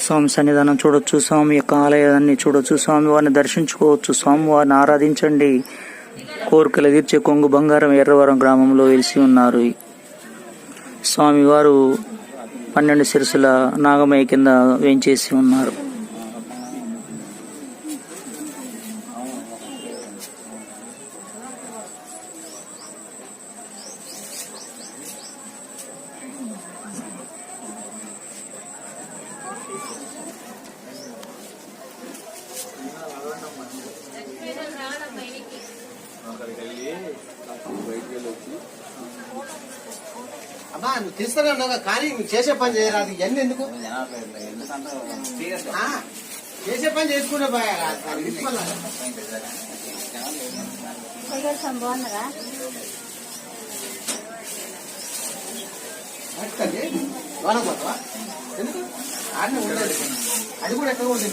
స్వామి సన్నిధానం చూడొచ్చు స్వామి యొక్క ఆలయాన్ని చూడొచ్చు స్వామి వారిని దర్శించుకోవచ్చు స్వామి వారిని ఆరాధించండి. కోరికలు తీర్చే కొంగు బంగారం ఎర్రవరం గ్రామంలో వెలిసి ఉన్నారు. స్వామివారు పన్నెండు శిరసుల నాగమయ్య కింద వేంచేసి ఉన్నారు. అబ్బా నువ్వు తీస్తానే ఉన్నావు కానీ నువ్వు చేసే పని చేయరాదు. ఇవన్నీ ఎందుకు? ఆ, చేసే పని చేసుకునే బాగా బాగున్నారా? ఎందుకు? ఆడనే ఉండదు. అది కూడా ఎక్కడ ఉంటుంది